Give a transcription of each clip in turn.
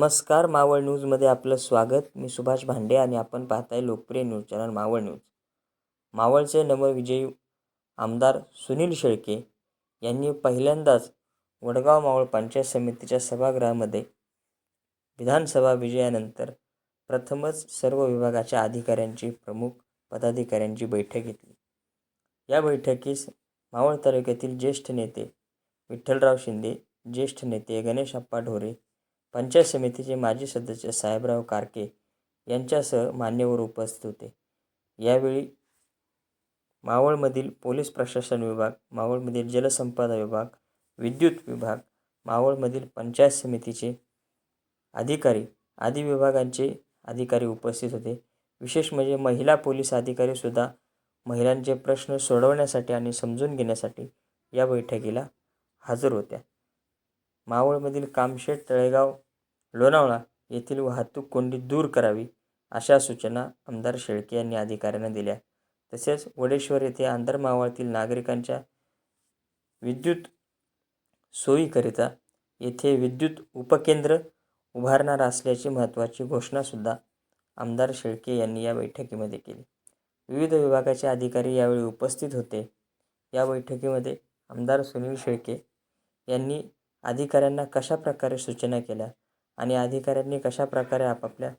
नमस्कार मावळ न्यूजमध्ये आपलं स्वागत. मी सुभाष भांडे आणि आपण पाहताय लोकप्रिय न्यूज चॅनल मावळ न्यूज. मावळचे नवविजयी आमदार सुनील शेळके यांनी पहिल्यांदाच वडगाव मावळ पंचायत समितीच्या सभागृहामध्ये विधानसभा विजयानंतर प्रथमच सर्व विभागाच्या अधिकाऱ्यांची प्रमुख पदाधिकाऱ्यांची बैठक घेतली. या बैठकीस मावळ तालुक्यातील ज्येष्ठ नेते विठ्ठलराव शिंदे ज्येष्ठ नेते गणेश अप्पा ढोरे पंचायत समितीचे माजी सदस्य साहेबराव कारके यांच्यासह मान्यवर उपस्थित होते. यावेळी मावळमधील पोलीस प्रशासन विभाग मावळमधील जलसंपदा विभाग विद्युत विभाग मावळमधील पंचायत समितीचे अधिकारी आदी विभागांचे अधिकारी उपस्थित होते. विशेष म्हणजे महिला पोलीस अधिकारीसुद्धा महिलांचे प्रश्न सोडवण्यासाठी आणि समजून घेण्यासाठी या बैठकीला हजर होत्या. मावळमधील कामशेत तळेगाव लोणावळा येथील वाहतूक कोंडी दूर करावी अशा सूचना आमदार शेळके यांनी अधिकाऱ्यांना दिल्या. तसेच वडेश्वर येथे आंतरमावळातील नागरिकांच्या विद्युत सोयीकरिता येथे विद्युत उपकेंद्र उभारणार असल्याची महत्त्वाची घोषणासुद्धा आमदार शेळके यांनी या बैठकीमध्ये केली. विविध विभागाचे अधिकारी यावेळी उपस्थित होते. या बैठकीमध्ये आमदार सुनील शेळके यांनी अधिकाऱ्यांना कशा प्रकारे सूचना केल्या आणि अधिकाऱ्यांनी कशा प्रकारे आपापल्या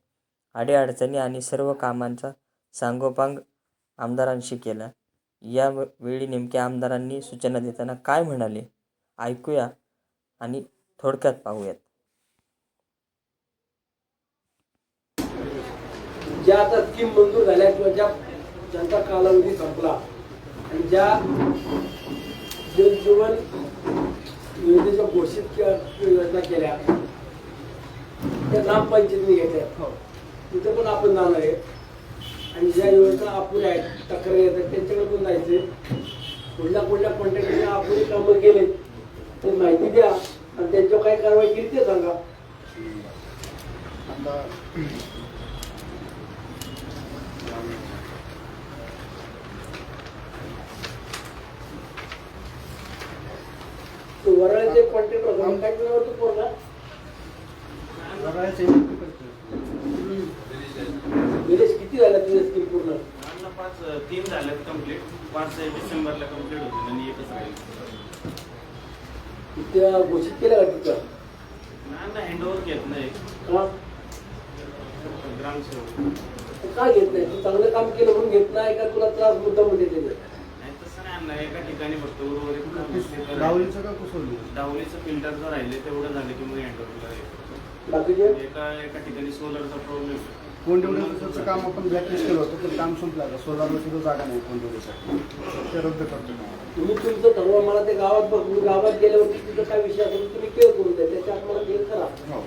अडीअडचणी आणि सर्व कामांचा सांगोपांग आमदारांशी केला? या वेळी नेमक्या आमदारांनी सूचना देताना काय म्हणाले? ऐकूया आणि थोडक्यात पाहूयात. ज्या आता स्कीम मंजूर झाल्या किंवा ज्या ज्यांचा कालावधी संपला आणि ज्या जल योजनेच्या घोषित योजना केल्या. त्या ग्रामपंचायतीने घेतल्या. तिथे पण आपण जाणार आहे. आणि ज्या योजना अपुऱ्या आहेत तक्रारी येतात त्यांच्याकडे पण जायचे कुठल्या कुठल्या कॉन्टॅक्टने अपुरी कामं केले ते माहिती द्या. आणि त्यांच्यावर काय कारवाई केली ते सांगा. तो वराळ्याचे कॉन्टॅक्ट होता कॉन्टॅक्ट नव्हतं पूर्ण निलेश किती झाला तुझ्या स्कीम पूर्ण? पाच तीन झाल्यात कंप्लीट पाच डिसेंबरला कंप्लीट होतील आणि एकच राहील. त्या घोषित केल्या का तिथं नाही हँडओव्हर घेत नाही. ग्रामसेवक. का घेत नाही? तू चांगलं काम केलं म्हणून घेत नाही का? तुला त्रास मुद्दा मध्ये दिले नाही तसं नाही आणणार एका ठिकाणी फक्त उर्वरित डावलीचं का कुसवली डावलीचं फिल्टर जर राहिले तेवढं झालं की मग हँडओव्हरला बाकीचे एका एका ठिकाणी सोलरचा प्रॉब्लेम कोंडिवलीचं काम आपण ब्लॅकलिस्ट केलं होतं पण काम संपलं आता. सोलारला सुद्धा जागा नाही कोंडिवलीसाठी ते रद्द करतो. तुम्ही तुमचं ठरवा मला ते गावात बघ. गावात गेल्यावरती तिथं काय विषय असेल तुम्ही केअर करून द्या. त्याच्यात मला क्लिअर करा हो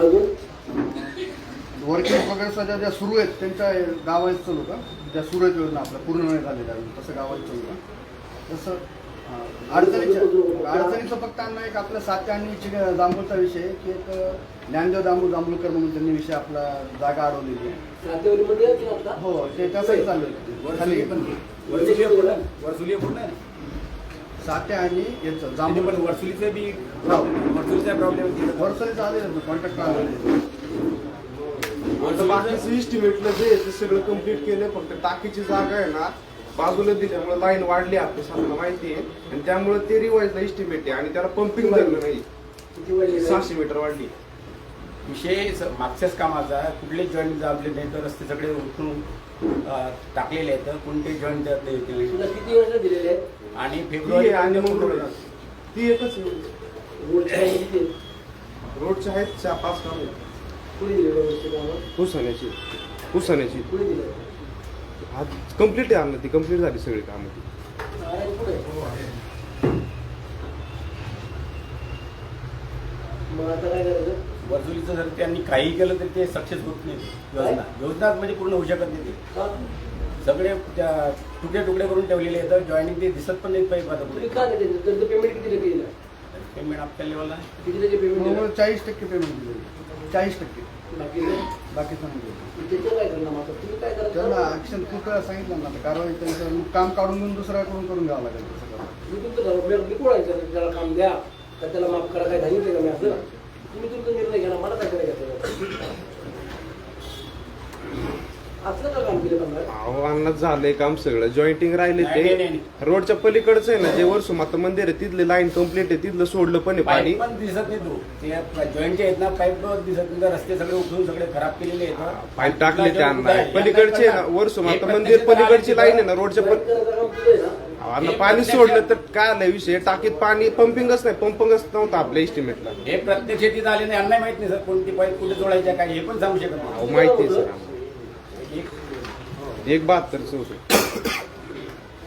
अजून सध्या ज्या सुरू आहेत त्यांच्या गावात चालू का? ज्या सुरू आहेत योजना आपल्या पूर्ण नाही झालेल्या अजून तसं गावात चालू का? तसं अडचणीच्या अडचणीचं फक्त आणणं एक आपलं सात्या आणि जांभूळचा विषय आहे की एक ज्ञानदेव दांबू जांभूळकर म्हणून त्यांनी विषय आपला जागा अडवलेली आहे. हो ते त्यासाठी चालू आहे. खाली वर्षी बोला. वरसुली पूर्ण आहे. सात्या आणि याचं जांभूळ. पण वरसुलीचं बी वरसुलीचा प्रॉब्लेम वर्षाने आलेलं कॉन्टॅक्ट आलेले बाकीचं इस्टिमेटला जे ते सगळं कंप्लीट केलं फक्त टाकीची जागा आहे ना बाजूला दिल्यामुळे लाईन वाढली आपल्या सर्वांना माहिती आहे. आणि त्यामुळे ते रिवाईजला इस्टिमेट आहे. आणि त्याला पंपिंग धरलं नाही. सहाशे मीटर वाढली. विषय स- मागच्याच कामाचा कुठले जॉईंट दाबले नाही तर रस्ते सगळे उठून टाकलेले आहेत. कोणते जॉईंट हे किती वर्ष दिलेले आहेत? आणि ती फेब्रुवारी आणि. ती एकच? रोडच्या आहेत चार पाच काम. कुणी दिले हा कंप्लीट आहे आणलं ती कंप्लीट झाली सगळी कामं ती. करायचं? वरसुलीचं जर त्यांनी काही केलं तर ते सक्सेस होत नाही. योजना. योजना म्हणजे पूर्ण होऊ शकत नाही ते. का? सगळे त्या तुकडे तुकडे करून ठेवलेले आहेत जॉईनिंग ते दिसत पण नाही पाहिजे आता पुढे पेमेंट किती पेमेंट आपल्या लेवलला किती पेमेंट चाळीस टक्के पेमेंट दिले चाळीस टक्के. बाकीचं काय? त्यांना ऍक्शन खूप वेळा सांगितलं ना कारवाई त्यांचं काम काढून घेऊन दुसऱ्याकडून करून घ्यावं लागेल त्याला काम द्या. त्याला माफ करा? काय सांगितलं का मी असं? तुम्ही तुमचा निर्णय घ्या मला काय करायचं असलं का काम केलं का अहो अण्णा झालंय काम सगळं. जॉईंटिंग राहिले ते. रोडच्या पलीकडचं आहे ना जे वर्षमाता मंदिर आहे तिथले लाईन कंप्लीट आहे तिथलं सोडलं पण आहे पाणी. पाईप पण दिसत नाही तू. ते जॉईंटचे आहेत ना पाईप दिसत नाही. रस्ते सगळे उठून सगळे खराब केलेले आहेत पाईप टाकले ते हे पलीकडचे आहे ना वर्षमाता प्रत्यक्ष मंदिर पलीकडची लाईन आहे ना रोडच्या जॉईन पली करायचं काम तुझं आहे ना अहो, अण्णा पाणी सोडलं तर काय आलंय विषय? टाकीत पाणी पंपिंगच नाही. पंपिंगच नव्हतं आपल्या एस्टिमेटला हे प्रत्येक शेतीत आले नाही. माहीत नाही सर कोणती पाईप कुठे जोडायच्या काय? हे पण सांगू शकत माहिती आहे सर. एक-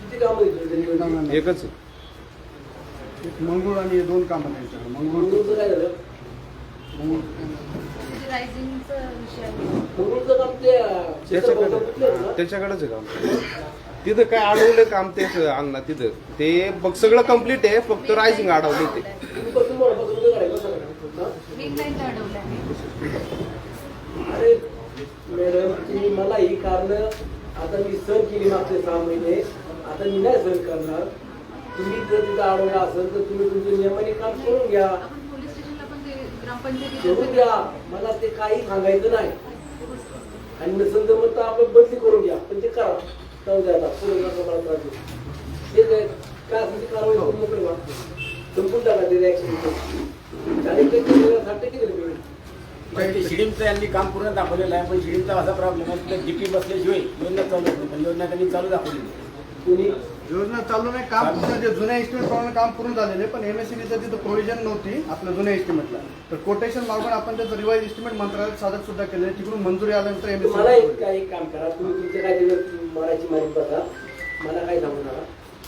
किती कामं त्यांनी नाही, एकच आहे. एक मंगूळ आणि हे दोन कामं त्यांच्याकडे मंगूळ मंगळूरचं काय झालं? मंगूळ रायझिंगचा विषय आहे. मंगळूरचं काम ते अं, कुठलं आहे ना? त्याच्याकडे त्याच्याकडेच आहे काम. तिथं काय अडवलं काम तेच अण्णा तिथं. ते बघ सगळं कंप्लीट आहे फक्त रायझिंग अडवले ते. तुम्ही बसा ना. हा आहे अरे मॅडम तुम्ही मला ही कारण आता मी सहन केली मागचे सहा महिने. आता मी नाही सहन करणार. तुम्ही जर तिथं अडवलं असेल तर तुम्ही तुमच्या नियमाने काम करून घ्या. करून घ्या. मला ते काही सांगायचं नाही. आणि नसेल तर मग तर आपण बदली करून घ्या. पण ते करा. जाऊ द्या पुढे मला त्रास देऊ. ते काय? असेल ती कारवाई करून मोकळे संपून टाका ते ऍक्शन चाळीस टक्के साठ टक्के दिले पेमेंट शिडीमचं यांनी काम पूर्ण दाखवलेलं आहे पण शिडीमचा असा प्रॉब्लेम आहे तिथे डीपी बसल्याशिवाय योजना चालू होत पण योजना त्यांनी चालू दाखवली. कुणी? योजना चालू नाही काम जे जुन्या एस्टिमेट प्रमाणे काम पूर्ण झालेलं आहे पण एमएससीबीचं तिथं प्रोव्हिजन नव्हती आपल्या जुन्या एस्टिमेटला तर कोटेशन मागून आपण त्याचं रिवाईज एस्टिमेट मंत्रालयात सादर सुद्धा केलं तिकडून मंजुरी आल्यानंतर मला एक एमएससी काय एक काम करा. तुम्ही तुमचे काय मारायची मारी बघा मला काय सांगू नका.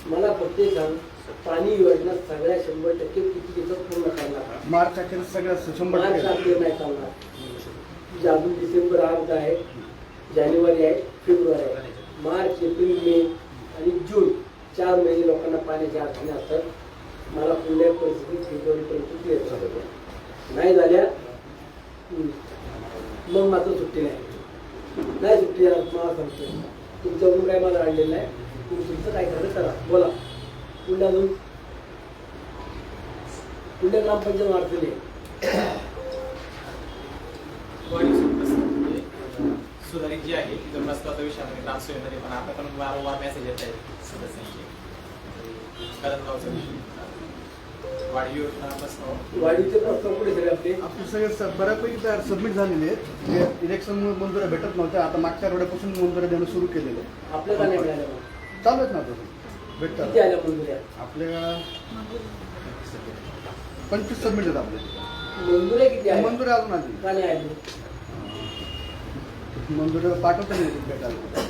मला फक्त सांग. पाणी योजना सगळ्या शंभर टक्के किती पूर्ण करणार. मार्च अखेर सगळं शंभर मार्च टक्के अखेर नाही चालणार जे अजून डिसेंबर अर्धा आहे जानेवारी आहे फेब्रुवारी आहे. मार्च एप्रिल मे आणि जून चार महिने लोकांना पाण्याची अडचणी असतात. मला पुढल्या परिस्थितीत फेब्रुवारीपर्यंत क्लिअर झालं नाही झाल्या मग मात्र सुट्टी नाही. नाही सुट्टी आहे, मला सांगतो. तुमच्याकडून काय मला आणलेलं तुम्ही तुमचं काय करायचं करा. बोला. ग्रामपंचायत अडचणी संप्रस्थ म्हणजे सुधारित जी आहे तिथं प्रस्तावाचा विषय आहे. ग्रामसेवेमध्ये पण आता पण वारंवार मेसेज येत आहेत सदस्यांचे. करंजगावचा विषय. वाढीव योजना प्रस्ताव. वाढीचे प्रस्ताव कुठे सगळे आपले? आपले सगळे बऱ्यापैकी तयार सबमिट झालेले आहेत. जे इलेक्शनमुळे मंजुऱ्या भेटत नव्हत्या आता मागच्या आठवड्यापासून मंजुऱ्या देणं सुरू केलेलं आहे? चालू आहेत ना तसं किती भेटतात आल्या मंजुऱ्या आपल्या पंचवीस सबमिट आहेत आपले. मंजुऱ्या किती आल्या मंजुऱ्या अजून आली का नाही आली मंजुऱ्या पाठवता नाही येत भेटायला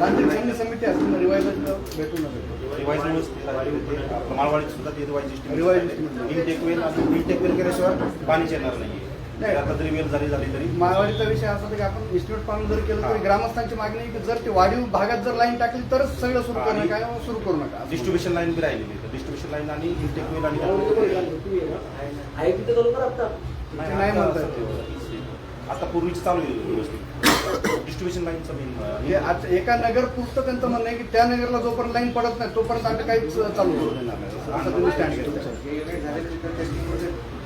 तांत्रिक समिती समिती असते ना रिवाईज ना भेटू रिवाईज सुद्धा ते रिवाईज रिवाईज वेल वेल केल्याशिवाय पाणीच येणार नाही नाही. आता जरी वेल झाली झाली तरी. माळवाडीचा विषय असा होता की आपण इस्टिमेट पाळून जर केलं तरी ग्रामस्थांची मागणी आहे की जर ते वाढीव भागात जर लाईन टाकली तरच सगळं सुरू करणं काय सुरू करू नका. डिस्ट्रीब्युशन लाईन बी राहिलेली तर डिस्ट्रीब्युशन लाईन आणि इनटेक वेल आणि चालू करा आता. नाही नाही म्हणता येत ते. आता पूर्वीच चालू आहे व्यवस्थित. डिस्ट्रीब्युशन लाईनचं हे मेन आज एका नगर पुरतं त्यांचं म्हणणं आहे की त्या नगरला जोपर्यंत लाईन पडत नाही तोपर्यंत आम्ही काहीच चालू करू देणार नाही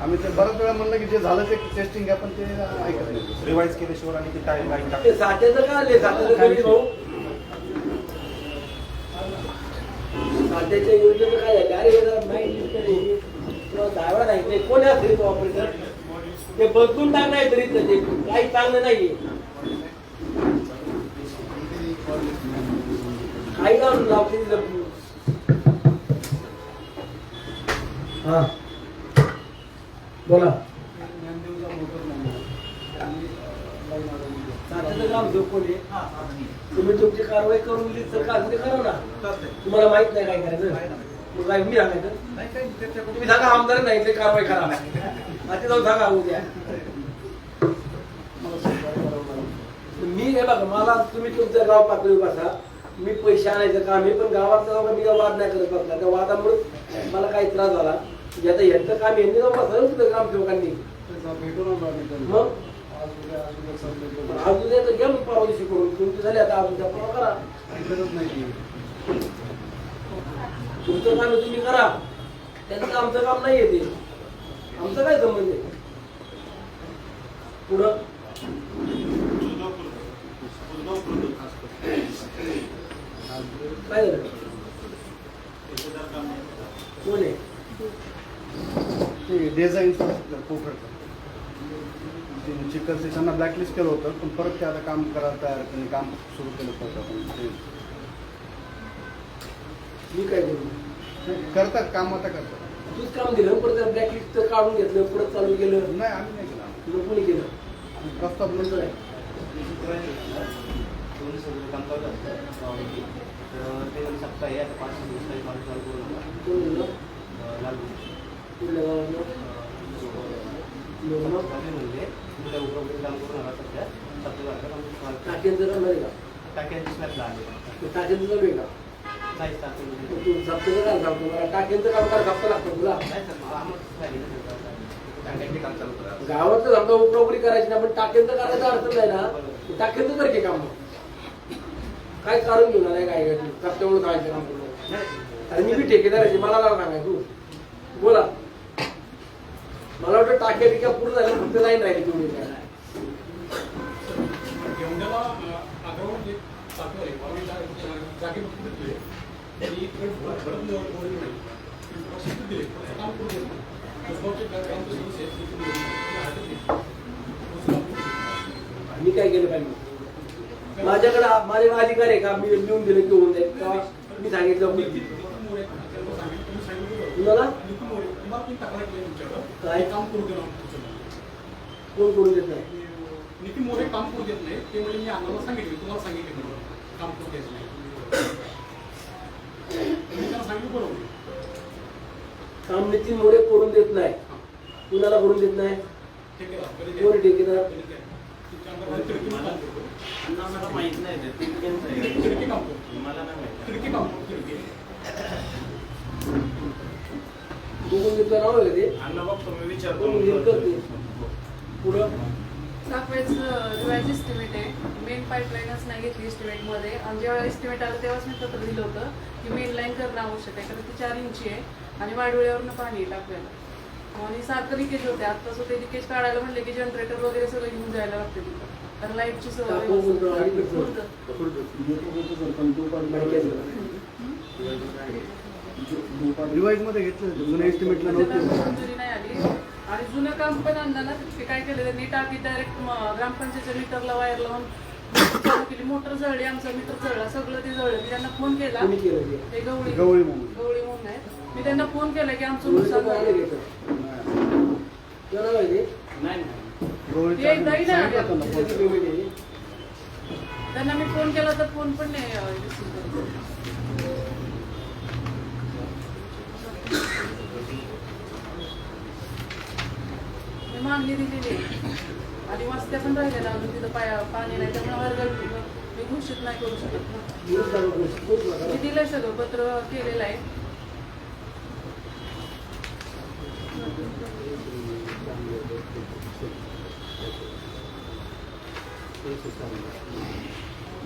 आम्ही ते बऱ्याच वेळा म्हणलं की जे झालं ते टेस्टिंग आहे पण ते ऐकत नाही. रिवाईज केल्याशिवाय आणि ते टाय लाईन ते टाकते साठ्याचं का आले? साठ्याचं कधी भाऊ? साठ्याच्या योजनेचं काय आहे? अरे माहिती नाही. ते कोण असेल तो ऑपरेटर ते बदलून टाक नाही तरी ते काही चांगलं नाहीये. काही लावून लावते. हा. बोला. कोण आहे तुम्ही तुमची कारवाई करून दिली तर काय करा ना? तुम्हाला माहीत नाही काय करायचं. मग काय मी सांगायचं तुम्ही सांगा आमदार नाही ते कारवाई करा. आता जाऊन सांगा उद्या मी हे बघा मला तुम्ही तुमचं गाव पातळी बसा. मी पैसे आणायचं काम मी पण गावात जाऊन मी वाद नाही करत बसला त्या वादामुळे मला काही त्रास झाला. आता यांचं काम यांनी जाऊन तिथं ग्रामसेवकांनी? मग? आज उद्या तर मग परवा दिवशी करून. तुमची झाली आता आज उद्या परवा करा. तुमचं काम तुम्ही करा. त्यांचं आमचं काम नाही ते. आमचं काय संबंध आहे? पुढं? काय झालं? कोण आहे? ते डिझाईनचं पोखरचं ते चिकनचे त्यांना ब्लॅकलिस्ट केलं होतं पण परत ते आता काम करायला तयार त्यांनी काम सुरू केलं परत आपण. ते मी काय करू ते करतात काम आता करतात. तूच काम दिलं परत ब्लॅकलिस्ट काढून घेतलं परत चालू केलं. नाही आम्ही नाही केलं. तुला कोणी केलं? आम्ही प्रस्ताव नंतर आहे दोन सगळे काम तर ते सप्ताह आता पाच दिवस काही चालू करू नका कोण टाक्यांचं काम आहे का टाक्यांची स्लॅब लागले टाक्यांचं चालू का नाही टाकेल मग तू झपतं काय सांगतो मला टाक्यांचं काम काय झपतं लागतं तुला नाही सर मला आम्हाला सांगितलं काम चालू गावाचं समजा उपनोकरी करायची ना पण टाक्यांचं करायचा अर्थ नाही ना टाक्यांचं कर की काम काय कारण घेऊन आलाय काय काय तू कष्टामुळे करायचं काम करू अरे मी बी ठेकेदार आहे मला लावा सांगाय तू बोला मला वाटतं टाक्या बिक्या पूर्ण झाल्या फक्त लाईन राहिली तुम्ही घेऊंड्याला आग्रह जे सातवर आहे. बावडी जागे दिले त्यांनी इकडे भरत मोडली नाही. प्रसिद्ध दिले त्याचं काम करू देत नाही कुसगावचे ग्रामपंचायत सदस्य आहेत, तिथे निवडून ते हातात घेतले. कुसगाव- मी काय केलं पाहिजे? माझ्याकडे माझ्याकडे अधिकार आहे का? मी लिहून दिलं की होऊन जाईल. का? मी सांगितलं मी की तिथे नितीन मोरे आहेत, त्यांना सांगितलं, तुम्ही सांगितलं बरोबर. कुणाला काय? काम करू देणार. कोण करून देत नाही? नितीन मोरे काम करू देत नाही. ते म्हणजे मी अण्णाला सांगितले. तुम्हाला सांगितले म्हणून. काम करू द्यायचं नाही. मी त्यांना सांगितलं बरोबर. काम नितीन मोरे करून देत नाही. कुणाला करून देत नाही? कोण ठेकेदार? मला माहीत नाही ते. तितक्यांचं आहे. खिडकी काम करतो. मला नाही माहीत. खिडकी काम करतो, खिडकी. बघून देतो नाव आहे ते अण्णा बघतो मी विचारतो. कोण करते? पुढं? दाखवायचं रिवाईज एस्टिमेट आहे. मेन पाईपलाईनच नाही घेतली एस्टिमेटमध्ये आणि जेव्हा एस्टिमेट आलं तेव्हाच मी पत्र दिलं होतं की मेन लाईन करणं आवश्यक आहे. कारण ती चार इंची आहे आणि वाडवळ्यावरनं पाणी आहे टाकलेलं. आणि सारखं लिकेज होते. आता ते लिकेज काढायला म्हणले की जनरेटर वगैरे सगळं घेऊन जायला लागते तिथं. कारण लाईटची सवय टाकून बोलतो आणि? रिवाईजमध्ये घेतलं होतं. जुन्या एस्टिमेटला त्याला नव्हते. मंजुरी नाही आली. आणि जुनं काम पण आणलं ना ते काय केलं त्यांनी टाकी डायरेक्ट ग्रामपंचायतच्या मीटरला वायर लावून चालू केली. मोटर जळली आमचा मीटर जळला सगळं ते जळलं. मी त्यांना फोन केला. ते? गवळी. गवळी म्हणून. गवळी म्हणून आहेत मी त्यांना फोन केला की आमचं नुकसान काय झालं. आहे? ते एकदाही नाही आहे? त्यांना मी फोन केला तर फोन पण नाही अं, receive करत. मी मागणी दिलेली आहे. आणि वस्त्या पण राहिलेल्या अजून तिथं पाया पाणी नाही त्यामुळे हरगळ मी घोषित नाही करू शकत? मी दिलंय सगळं पत्र केलेलं आहे.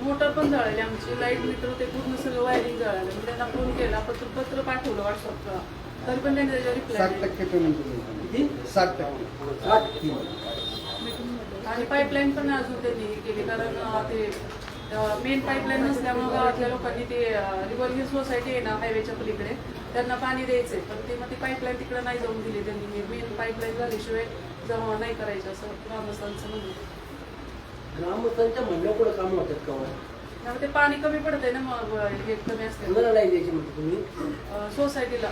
मोटर पण जळाली आमची लाइट मीटर ते पूर्ण सगळं वायरिंग जळालं. मी त्यांना फोन केला पत्र पत्र पाठवलं व्हॉट्सअपला तरी पण त्यांनी त्याच्यावर रिप्लाय किती साठ टक्के. साठ आणि पाईपलाईन पण अजून त्यांनी हे केली कारण ते मेन पाईपलाईन नसल्यामुळे गावातल्या लोकांनी ते रिव्हर हिल सोसायटी आहे ना हायवेच्या पलीकडे त्यांना पाणी द्यायचंय. पण ते मग ती पाईपलाईन तिकडे नाही जाऊन दिली त्यांनी. मेन पाईपलाईन झाल्याशिवाय जमा नाही करायचं असं ग्रामस्थांचं म्हणणं ग्रामस्थांच्या म्हणण्या पुढे काम होतात का हो? त्यामुळे ते पाणी कमी पडतंय ना मग हे कमी असते कुणाला नाही द्यायची म्हणते तुम्ही? सोसायटीला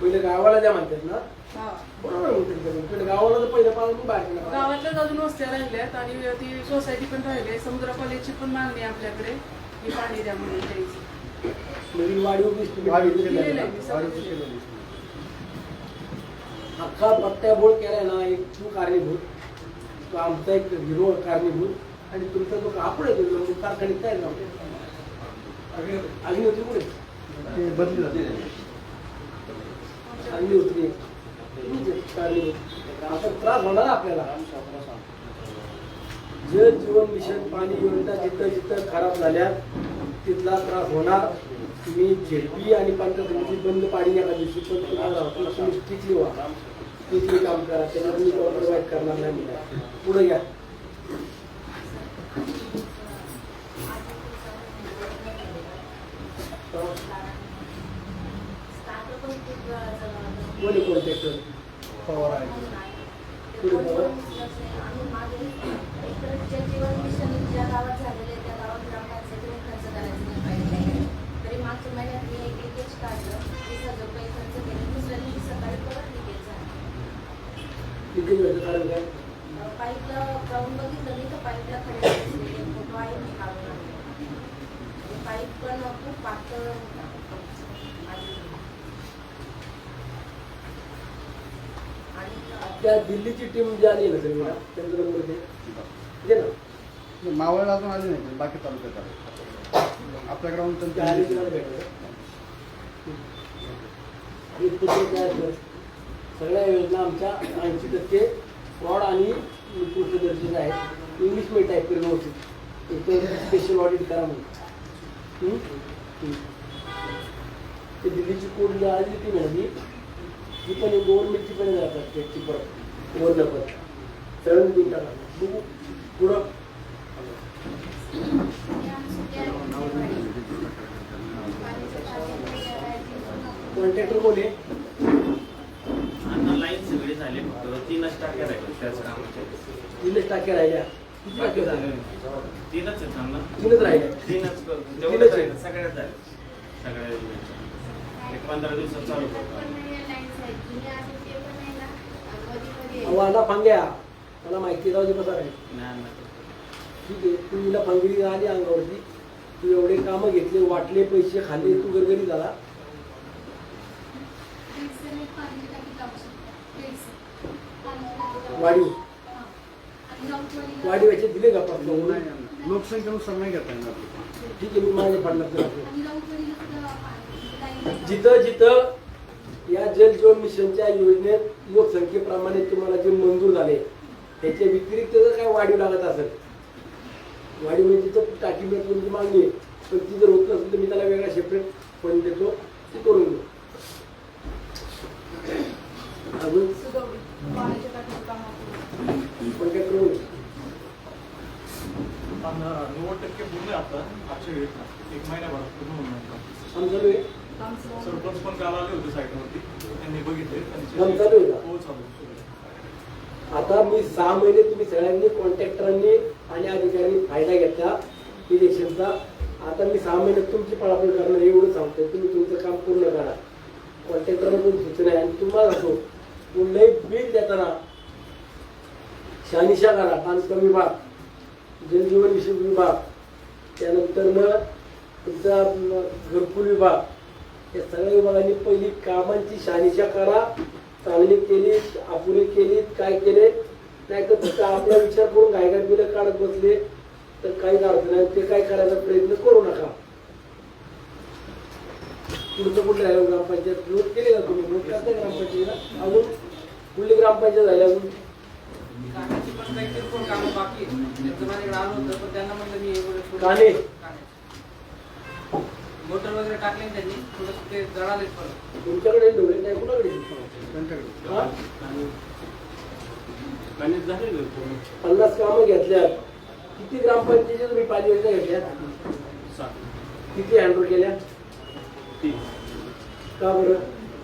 पहिले गावाला द्या म्हणतात ना. हा. बरोबर म्हणतात? पहिले गावाला तर पहिलं पासून बाहेर. गावातल्याच अजून वस्त्या राहिल्यात आणि ती सोसायटी पण राहिली समुद्र कॉलेजची पण मागणी आपल्याकडे. की पाणी द्या म्हणून नवीन वाढीव अख्खा पट्ट्या बोर्ड केलाय ना एक तू कारणीभूत. तो आमचा एक हिरो कारणीभूत. आणि तुमचा तो कापड आहे तो कारखान्यात काय अग्निहोत्री. कुठे? बदली झाली. चांगली होती. म्हणजे आहे आता त्रास होणार आपल्याला. जल जीवन मिशन पाणी योजना जिथं जिथं खराब झाल्या तिथला त्रास होणार. तुम्ही झेडपी आणि पंचायत समिती बंद पाडी एका दिवशी पण तुम्हाला स्ट्रिक्टली व्हा स्ट्रिक्टली काम करा त्याला तुम्ही कॉम्प्रोमाइज करणार नाही. पुढे घ्या कोणी कॉन्टॅक्टर पवार आहे पुढे बघा. जीवन मिशन ज्या गावात झालेलं आहे त्या गावात ग्रामपंचायतीने खर्च करायचं नाही पाहिजे तरी मागच्या महिन्यात मी एक लिकेज काढलं वीस हजार रुपये खर्च केले दुसऱ्या दिवशी सकाळी आहे लिकेज झालं किती वेळ कारण काय पाईपला जाऊन बघितलं मी तर पाईपला खडे फोटो आहे मी काढून पाईप पण खूप पातळ होता आणि आणि त्या दिल्लीची टीम जी आली ना सगळी त्यांचा नंबर दे दे ना? मावळ अजून आले नाही बाकी तालुक्यात आले. आपल्या ग्राउंड? सगळ्या योजना आमच्या ऐंशी टक्के फ्रॉड आणि निकृष्ट दर्जाच्या आहेत. इंग्लिशमध्ये टाईप करून व्यवस्थित एक स्पेशल ऑडिट करा म्हणून. ते दिल्लीची कोण जी आली ती ती पण गव्हर्नमेंटची पण जातात त्याची परत वरनं पण सगळं देऊन टाका बघू. पुढं. कॉन्ट्रॅक्टर कोण आहे? आता लाईन सगळे झाले. फक्त तीनच टाक्या राहिले त्याच कामाचे तीनच टाक्या राहिल्या. किती टाक्या झाल्या? तीनच आहेत समजा तीनच राहिल्या. तीनच तेवढंच. आहे सगळ्यात झाले सगळ्या. एक पंधरा दिवसात चालू करतो. आला फांग्या मला माहिती जाऊ दे कसा आहे. ठीक आहे तू हिला फांगडी आली अंगावरती. तू एवढे कामं घेतले वाटले पैसे खाल्ले तू गरगरी झाला. वाढीव. वाढीवाचे दिले का पाच. लोकसंख्येनुसार नाही घेता येणार ठीक आहे मी माझे पडणार जिथं जिथं या जल जीवन मिशनच्या योजनेत लोकसंख्येप्रमाणे तुम्हाला जे मंजूर झाले त्याच्या व्यतिरिक्त जर काय वाढीव लागत असेल वाढीव म्हणजे तिथं टाकी मिळत तुमची मागणी आहे पण ती जर होत नसेल तर मी त्याला वेगळा सेपरेट फंड देतो ते करून घेऊ. अजून? पण काय करू? नव्वद टक्के पूर्ण आता आजच्या वेळेत एक महिन्याभरात पूर्ण. काम चालू आहे सरपंच पण काल आले होते त्यांनी बघितले काम चालू आहे का? हो चालू. आता मी सहा महिने तुम्ही सगळ्यांनी कॉन्ट्रॅक्टरांनी आणि अधिकाऱ्यांनी फायदा घेतला इलेक्शनचा आता मी सहा महिन्यात तुमची पळापळ करणार एवढं सांगतोय. तुम्ही तुमचं काम पूर्ण करा. कॉन्ट्रॅक्टरला पण सूचना आहे? आणि तुम्हाला असो कुठलंही बिल देताना शहानिशा करा बांधकाम विभाग जलजीवन विषयक विभाग. त्यानंतर मग तुमचा म, घरकुल विभाग. या सगळ्या विभागांनी पहिली कामांची शहानिशा करा. चांगली केली अपुरी केली काय केले? नाही तर फक्त आपला विचार करून घायघाट बिलं काढत बसले. तर काही अर्थ नाही. ते काय करायचा प्रयत्न करू नका. पुढचं कुठलं आहे ग्रामपंचायत? नोट केले का तुम्ही? नोट करता ग्रामपंचायतीला? अजून? कुठली ग्रामपंचायत झाली अजून? काने? मोटर वगैरे टाकले त्यांनी थोडं ते जळालेच पण तुमच्याकडे डोळे नाही कुणाकडे त्यांच्याकडे. हा? गणित झाले. पन्नास कामं घेतल्यात. किती ग्रामपंचायती तुम्ही पाच योजना घेतल्या सात. किती हँडल केल्या? तीन. का बरं?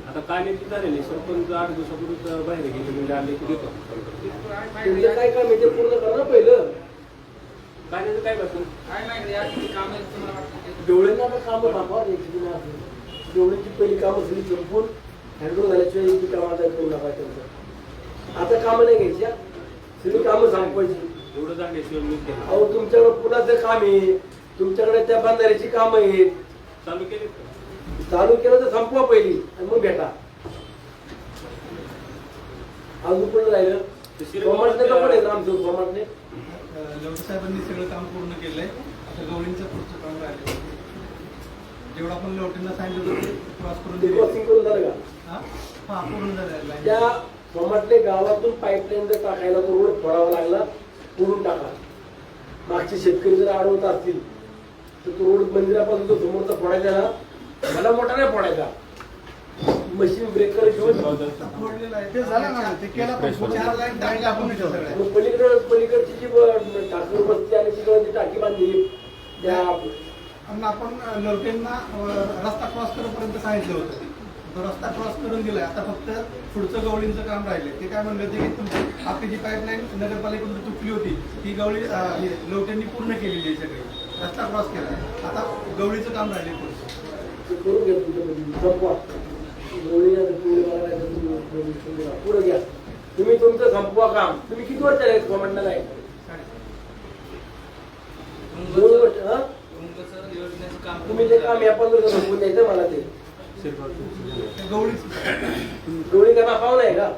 आता काय नाही झालेले सरपंच आठ दिवसापूर्वीच बाहेर गेले म्हणजे आले की देतो. तुमचं काय काम आहे? ते पूर्ण करा ना पहिलं? काय नाही तर काय करतो काय माहिती या किती कामं आहेत तुम्हाला वाटतं ते. डोळ्यांना आता कामं. डोळ्यांची पहिली कामं सगळी संपून हँडल झाल्याशिवाय ही नका त्यांचं. आता कामं नाही घ्यायची हा. सगळी कामं संपवायची एवढं झाल्याशिवाय मी केलं अहो तुमच्याकडे पुण्याचं काम आहे तुमच्याकडे त्या बांधाऱ्याची कामं आहेत. चालू केले चालू केलं तर संपवा पहिली आणि मग भेटा. अजून पण राहिलं? आहे आमचं सोमाटने लवकर साहेबांनी सगळं काम पूर्ण केलंय. आता गवळींचं पुढचं काम राहिलं जेवढं आपण लवटींना सांगितलं होतं ते क्रॉस करून ते दिले. क्रॉसिंग करून झालं का? हा? हा पूर्ण झालं. त्या सोमाटले गावातून पाईपलाईन जर टाकायला तर रोड फोडावा लागला फोडून टाका. मागचे शेतकरी जर अडवत असतील तर तो रोड मंदिरापासून तो समोरचा फोडायचा ना? मला मोठा नाही फोडायचा. मशीन ब्रेकर घेऊन फोडलेलं आहे. ते झालं ना ते केलं पण चार लाईन आपण मग पलीकडे पलीकडची जी ब- टाकीवर बसते आणि तिकडे जी टाकी बांधली. त्या आणि आपण लवटेंना रस्ता क्रॉस करेपर्यंत सांगितलं होतं. तो रस्ता क्रॉस करून दिलाय. आता फक्त पुढचं गवळींचं काम राहिले ते काय म्हणले होते की तुमची आपली जी पाईपलाईन नगरपालिकेतून तुटली होती ती गवळी लवट्यांनी पूर्ण केलेली आहे सगळी. रस्ता क्रॉस केलाय. आता गवळीचं काम राहिले पुढचं. पुढे तुम्ही घ्या. तुम्ही तुमचं संपवा काम. तुम्ही किती वर्ष आहेत गव्हर्नमेंटला आहे? दोन वर्ष हा? तुम्ही ते काम या पंधरा संपवून द्यायचं मला ते. ते गवळी का पाहून आहे का?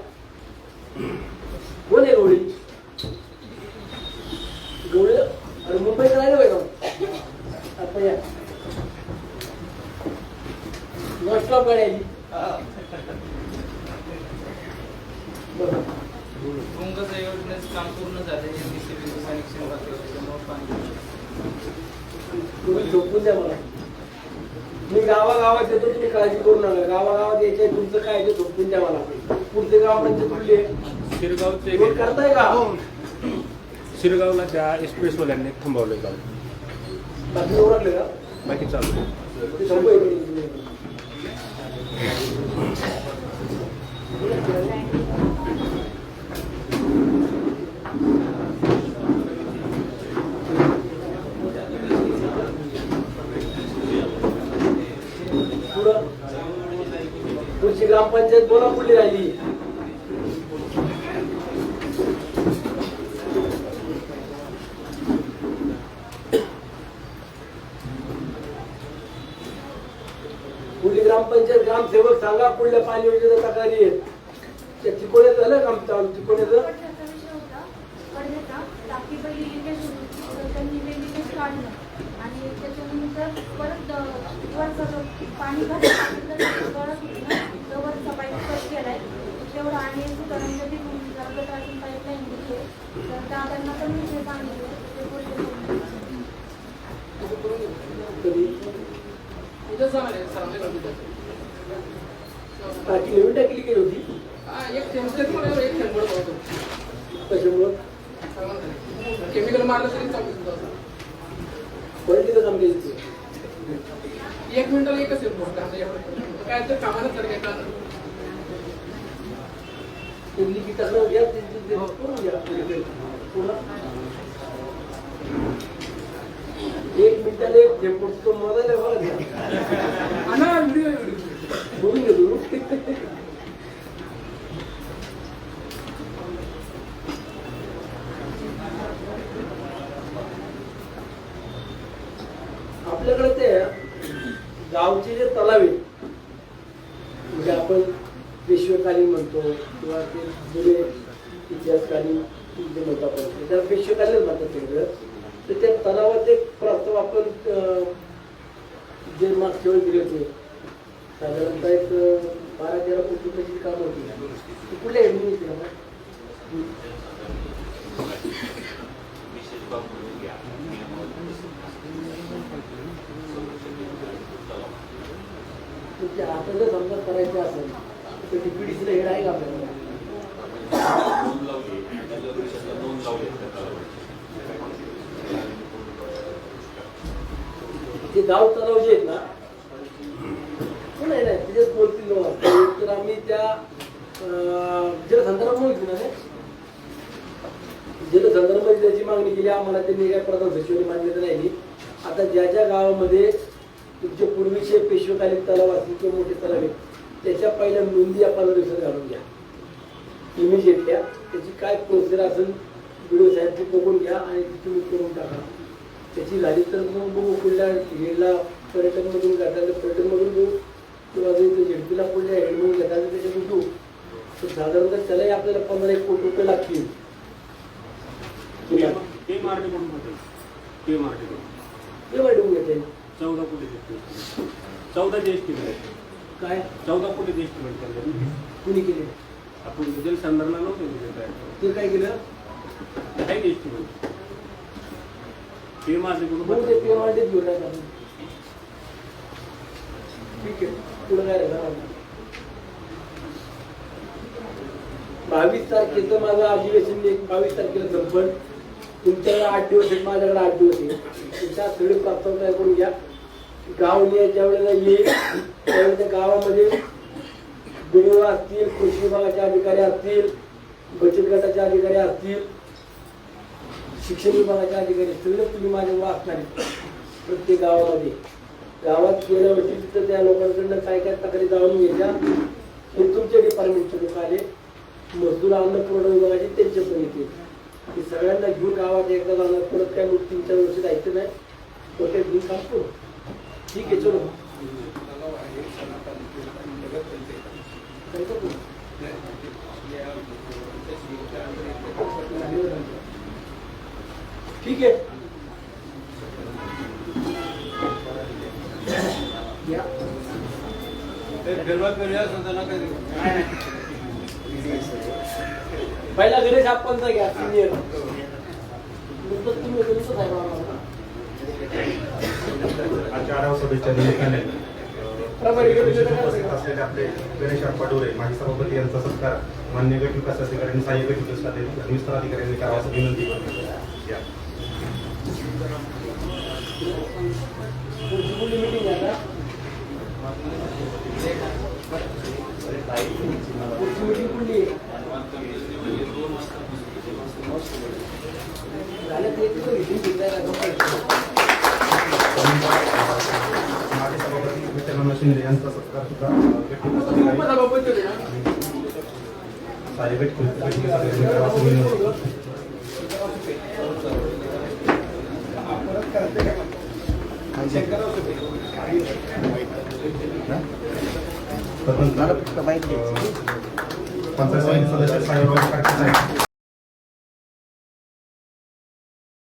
कोण आहे गवळी? गवळी अरे मुंबईत राहिलं पाहिजे आता या. नॉनस्टॉप गाडी आली. योजनेचं काम पूर्ण झालं एमडीसीबीचं कनेक्शन घातलं त्याच्यामुळे पाणी तुम्ही झोपून द्या मला. मी गावागावात येतो तुम्ही काळजी करू नका. गावागावात यायचे तुमचं काय ते झोपून द्या मला. पुढचे गावापर्यंत तुटले शिरगावचे रोड करताय का? शिरगावला त्या एक्सप्रेसवाल्यांनी थांबवले काम बाकी ओळखले का? बाकी चालू आहे. ते थांबू इकडे. पुढं पुढची ग्रामपंचायत बोला कुठली राहिली पुढली ग्रामपंचायत ग्रामसेवक सांगा पुढल्या पाणी योजनेचा तक्रारी आहेत त्या चिकोण्याचं झालं काम चालू चिकोण्याचं शेवटचा विषय होता पडद्याचा टाकी पहिली लिकेज होती तर त्यांनी ते लिकेज काढलं आणि त्याच्यानंतर परत अ, वरचा जो पाणी घातलं गळत होती ना तो वरचा पाईप कट केलाय तेवढं आणि सुधारांच्या तिथून जरा गटातून पाईपलाईन दिली तर दादांना पण विषय सांगितलं ते बोलले कधी उद्या जाणार आहे सरांच्या घरी. टाकी नवीन टाकी लिकेज होती हा, एक थेंब मला एक थेंब पडत होतो त्याच्यामुळं केमिकल मारलं तरी चालतं असं. क्वालिटीचं काम केलं ते. एक मिनिटाला एकच येत गोष्ट आता एवढं काय तर कामाला तर काय करणार तुम्ही की तक्रार घ्या ते- ते- ते करून घ्या पुन्हा एक मिनिटाला एक थेंब पडतो मोबाईल आहे बघा त्या. आणा व्हिडिओ व्हिडिओ बोलून घेतो आपल्याकडे ते गावचे जे तलाव आहेत म्हणजे आपण पेशवेकालीन म्हणतो किंवा ते जुने इतिहासकालीन जे म्हणतो आपण त्याला पेशवेकालीन म्हणतात सगळं तर त्या तलावात एक प्रस्ताव आपण अं, जे मागच्या वेळी दिले होते साधारणतः एक अं, बारा तेरा कोटी रुपयाची काम होती ती कुठल्या हेडून होती ना तर आता जर समजा करायचं असेल तर डीपीडीसीला हेड आहे का आपल्याला? ते गाव तलाव जे आहेत ना नाही नाही तिथेच बोलतील लोक. तर आम्ही त्या अं, जलसंधारण बोलतो ना ते? त्याची मागणी केली आम्हाला त्यांनी काय प्रधान सचिवांनी मान्यता नाही आता ज्या ज्या गावामध्ये तुमचे पूर्वीचे पेशवेकालीन तलाव असतील किंवा मोठे तलाव आहेत त्याच्या पहिल्या नोंदी पंधरा दिवसात घालून घ्या. इमिजिएटल्या त्याची काय प्रोसेस असेल व्हिडिओ साहेब ती बघून घ्या आणि ती तुम्ही करून टाका. त्याची झाली तर मग बघू पुढल्या हेडला पर्यटनमधून तर पर्यटनमधून घेऊ किंवा जर झेडपीला पुढल्या हेडमधून घेता तर त्याच्यातून घेऊ तर साधारणतः त्यालाही आपल्याला पंधरा एक कोटी रुपये लागतील. ते मार्गे म्हणून ते मार्गे घेते चौदा कोटी estimate. चौदा जे एस्टिमेट काय? चौदा कोटी एस्टिमेट केलं. कुणी केले? आपण जलसंधारणा नव्हतं दिलं काय. ते काय केलं? आहे एस्टिमेट ते माझे कुठं ते पेमांडीत घेऊन टाका. ठीक आहे. पुढं काय बावीस तारखेचं माझं अधिवेशन एक बावीस तारखेला संपण तुमच्याकडे आठ दिवस आहेत माझ्याकडे आठ दिवस आहे तुमच्या सगळी प्रास्ताव करून घ्या गाव ज्या वेळेला येईल त्यावेळेला त्या गावामध्ये बीडीओ असतील कृषी विभागाचे अधिकारी असतील बचत गटाचे अधिकारी असतील शिक्षण विभागाचे अधिकारी सगळे तुम्ही माझ्या वाचणार प्रत्येक गावामध्ये. गावात गेल्या वर्षी तिथं त्या लोकांकडनं काय काय तक्रारी जाऊन घ्यायच्या हे तुमच्या डिपार्टमेंटचे लोक आले. मजदूर अन्न पुरवठा विभागाचे त्यांचे पण येतील. हे सगळ्यांना घेऊन गावात एकदा जाणार परत काय मग तीन चार वर्ष जायचं नाही. तो ते घेऊन काम करू ठीक आहे चलो. ठीक आहे. या. पहिला गणेश आपणचा घ्या सिनियर तुम्ही तुमचं साहेब. आजच्या आढावा सभेच्या निमित्ताने उपस्थित? असलेले आपले गणेश पाटोरे माजी सभापती यांचा सत्कार मान्य गट विकास अधिकाऱ्यांनी सहाय्यक गट विकास अधिकारी विस्तार अधिकाऱ्यांनी करावा असं विनंती. meeting आहे कुठली आहे? झालं ते एक तर meeting घेतलाय का? माजी सभापती विठ्ठल शिंदे यांचा सत्कार सुद्धा पंचायत समिती सदस्य साहेबराव साहेब.